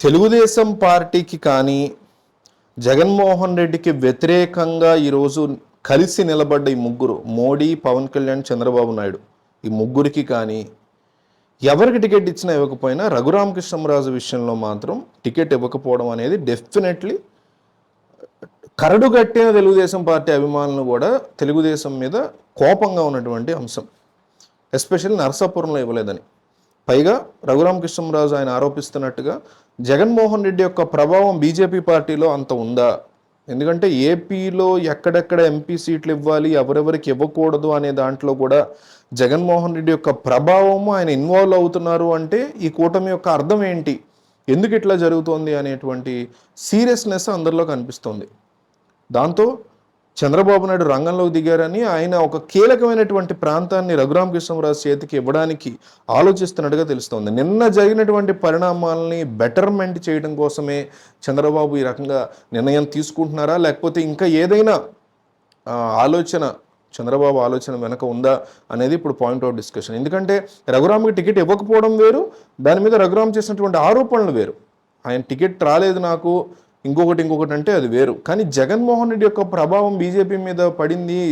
తెలుగుదేశం పార్టీకి కానీ జగన్మోహన్ రెడ్డికి వ్యతిరేకంగా ఈరోజు కలిసి నిలబడ్డ ఈ ముగ్గురు మోడీ పవన్ కళ్యాణ్ చంద్రబాబు నాయుడు ఈ ముగ్గురికి కానీ ఎవరికి టికెట్ ఇచ్చినా ఇవ్వకపోయినా రఘురామకృష్ణరాజు విషయంలో మాత్రం టికెట్ ఇవ్వకపోవడం అనేది డెఫినెట్లీ కరడుగట్టిన తెలుగుదేశం పార్టీ అభిమానులు కూడా తెలుగుదేశం మీద కోపంగా ఉన్నటువంటి అంశం. ఎస్పెషల్లీ నరసాపురంలో ఇవ్వలేదని. పైగా రఘురామకృష్ణరాజు ఆయన ఆరోపిస్తున్నట్టుగా జగన్మోహన్ రెడ్డి యొక్క ప్రభావం బీజేపీ పార్టీలో అంత ఉందా? ఎందుకంటే ఏపీలో ఎక్కడెక్కడ ఎంపీ సీట్లు ఇవ్వాలి ఎవరెవరికి ఇవ్వకూడదు అనే దాంట్లో కూడా జగన్మోహన్ రెడ్డి యొక్క ప్రభావము ఆయన ఇన్వాల్వ్ అవుతున్నారు అంటే ఈ కూటమి యొక్క అర్థం ఏంటి? ఎందుకు ఇట్లా జరుగుతోంది అనేటువంటి సీరియస్నెస్ అందరిలో కనిపిస్తోంది. దాంతో చంద్రబాబు నాయుడు రంగంలోకి దిగారని ఆయన ఒక కీలకమైనటువంటి ప్రాంతాన్ని రఘురామకృష్ణరాజు చేతికి ఇవ్వడానికి ఆలోచిస్తున్నట్టుగా తెలుస్తోంది. నిన్న జరిగినటువంటి పరిణామాలని బెటర్మెంట్ చేయడం కోసమే చంద్రబాబు ఈ రకంగా నిర్ణయం తీసుకుంటున్నారా? లేకపోతే ఇంకా ఏదైనా ఆలోచన చంద్రబాబు ఆలోచన వెనక ఉందా అనేది ఇప్పుడు పాయింట్ ఆఫ్ డిస్కషన్ ఎందుకంటే రఘురామ్కి టికెట్ ఇవ్వకపోవడం వేరు దాని మీద రఘురామ్ చేసినటువంటి ఆరోపణలు వేరు. ఆయన టికెట్ రాలేదు నాకు ఇంకొకటి ఇంకొకటి అంటే అది వేరు. కానీ జగన్మోహన్ రెడ్డి యొక్క ప్రభావం బీజేపీ మీద పడింది.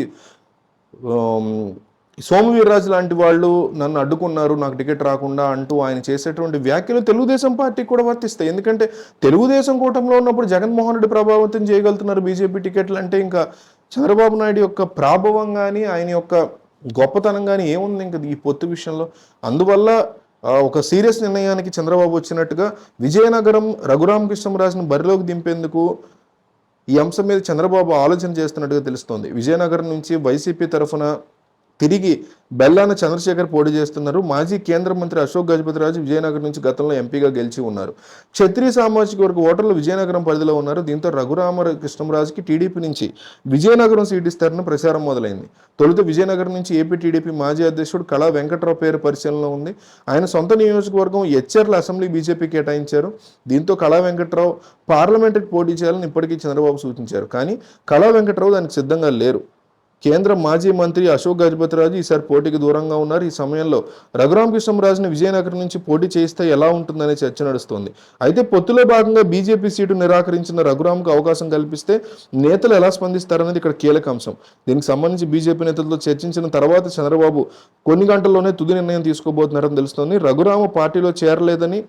సోమవీర్రాజు లాంటి వాళ్ళు నన్ను అడ్డుకున్నారు నాకు టికెట్ రాకుండా అంటూ ఆయన చేసేటువంటి వ్యాఖ్యలు తెలుగుదేశం పార్టీకి కూడా వర్తిస్తాయి. ఎందుకంటే తెలుగుదేశం కూటమిలో ఉన్నప్పుడు జగన్మోహన్ రెడ్డి ప్రభావితం చేయగలుగుతున్నారు బీజేపీ టికెట్లు అంటే ఇంకా చంద్రబాబు నాయుడు యొక్క ప్రాభవం కానీ ఆయన యొక్క గొప్పతనం కానీ ఏముంది ఇంకా ఈ పొత్తు విషయంలో? అందువల్ల ఒక సీరియస్ నిర్ణయానికి చంద్రబాబు వచ్చినట్టుగా విజయనగరం రఘురామకృష్ణరాజును బరిలోకి దింపేందుకు ఈ అంశం మీద చంద్రబాబు ఆలోచన చేస్తున్నట్టుగా తెలుస్తోంది. విజయనగరం నుంచి వైసీపీ తరఫున తిరిగి బెల్లాన చంద్రశేఖర్ పోటీ చేస్తున్నారు. మాజీ కేంద్ర మంత్రి అశోక్ గజపతిరాజు విజయనగరం నుంచి గతంలో ఎంపీగా గెలిచి ఉన్నారు. క్షత్రియ సామాజిక వర్గ ఓటర్లు విజయనగరం పరిధిలో ఉన్నారు. దీంతో రఘురామ కృష్ణరాజుకి టీడీపీ నుంచి విజయనగరం సీట్ ఇస్తారని ప్రచారం మొదలైంది. తొలుత విజయనగరం నుంచి ఏపీ టీడీపీ మాజీ అధ్యక్షుడు కళా వెంకట్రావు పేరు పరిశీలనలో ఉంది. ఆయన సొంత నియోజకవర్గం హెచ్ఆర్ల అసెంబ్లీ బీజేపీ కేటాయించారు. దీంతో కళా వెంకట్రావు పార్లమెంటుకి పోటీ చేయాలని ఇప్పటికీ చంద్రబాబు సూచించారు. కానీ కళా వెంకట్రావు దానికి సిద్ధంగా లేరు. కేంద్ర మాజీ మంత్రి అశోక్ గజపతిరాజు ఈసారి పోటీకి దూరంగా ఉన్నారు. ఈ సమయంలో రఘురామకృష్ణరాజుని విజయనగరం నుంచి పోటీ చేస్తే ఎలా ఉంటుందనే చర్చ నడుస్తోంది. అయితే పొత్తులో భాగంగా బీజేపీ సీటు నిరాకరించిన రఘురామ్కు అవకాశం కల్పిస్తే నేతలు ఎలా స్పందిస్తారనేది ఇక్కడ కీలక అంశం. దీనికి సంబంధించి బీజేపీ నేతలతో చర్చించిన తర్వాత చంద్రబాబు కొన్ని గంటల్లోనే తుది నిర్ణయం తీసుకోబోతున్నారని తెలుస్తోంది. రఘురామ పార్టీలో చేరలేదని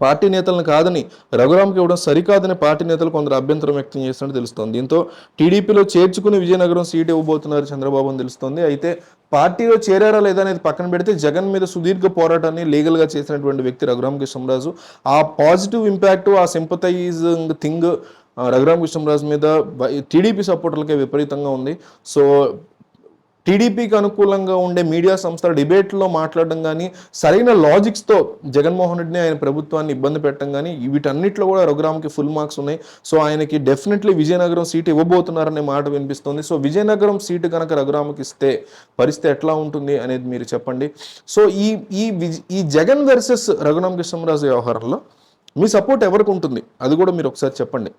పార్టీ నేతలను కాదని రఘురామ్కి ఇవ్వడం సరికాదని పార్టీ నేతలు కొందరు అభ్యంతరం వ్యక్తం చేస్తున్నట్టు తెలుస్తోంది. దీంతో టీడీపీలో చేర్చుకుని విజయనగరం సీటు ఇవ్వబోతున్నారు చంద్రబాబు అని తెలుస్తోంది. అయితే పార్టీలో చేరారా లేదా అనేది పక్కన పెడితే జగన్ మీద సుదీర్ఘ పోరాటాన్ని లీగల్గా చేసినటువంటి వ్యక్తి రఘురామ్ కృష్ణరాజు. ఆ పాజిటివ్ ఇంపాక్ట్ ఆ సింపతైజింగ్ థింగ్ రఘురామ్ కృష్ణరాజు మీద టీడీపీ సపోర్టర్లకే విపరీతంగా ఉంది. సో టీడీపీకి అనుకూలంగా ఉండే మీడియా సంస్థల డిబేట్లో మాట్లాడడం కానీ సరైన లాజిక్స్తో జగన్మోహన్ రెడ్డిని ఆయన ప్రభుత్వాన్ని ఇబ్బంది పెట్టడం కానీ వీటన్నిటిలో కూడా రఘురామ్కి ఫుల్ మార్క్స్ ఉన్నాయి. సో ఆయనకి డెఫినెట్లీ విజయనగరం సీటు ఇవ్వబోతున్నారనే మాట వినిపిస్తుంది. సో విజయనగరం సీటు కనుక రఘురామ్కి ఇస్తే పరిస్థితి ఎట్లా ఉంటుంది అనేది మీరు చెప్పండి. సో ఈ ఈ విజ్- ఈ జగన్ వర్సెస్ రఘురామ కృష్ణరాజు వ్యవహారంలో మీ సపోర్ట్ ఎవరికి ఉంటుంది? అది కూడా మీరు ఒకసారి చెప్పండి.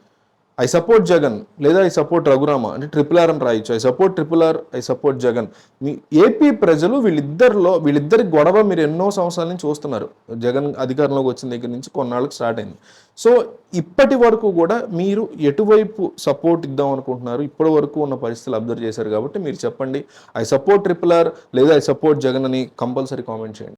ఐ సపోర్ట్ జగన్ లేదా ఐ సపోర్ట్ రఘురామ అంటే ట్రిపుల్ ఆర్ అని రాయొచ్చు. I support triple R I support Jagan me AP ప్రజలు వీళ్ళిద్దరిలో వీళ్ళిద్దరి గొడవ మీరు ఎన్నో సంవత్సరాల నుంచి చూస్తున్నారు. జగన్ అధికారంలోకి వచ్చిన దగ్గర నుంచి కొన్నాళ్ళకి స్టార్ట్ అయింది. సో ఇప్పటి వరకు కూడా మీరు ఎటువైపు సపోర్ట్ ఇద్దాం అనుకుంటున్నారు? ఇప్పటి వరకు ఉన్న పరిస్థితులు అబ్జర్వ్ చేశారు కాబట్టి మీరు చెప్పండి. ఐ సపోర్ట్ ట్రిపుల్ ఆర్ లేదా ఐ సపోర్ట్ జగన్ అని కంపల్సరీ కామెంట్ చేయండి.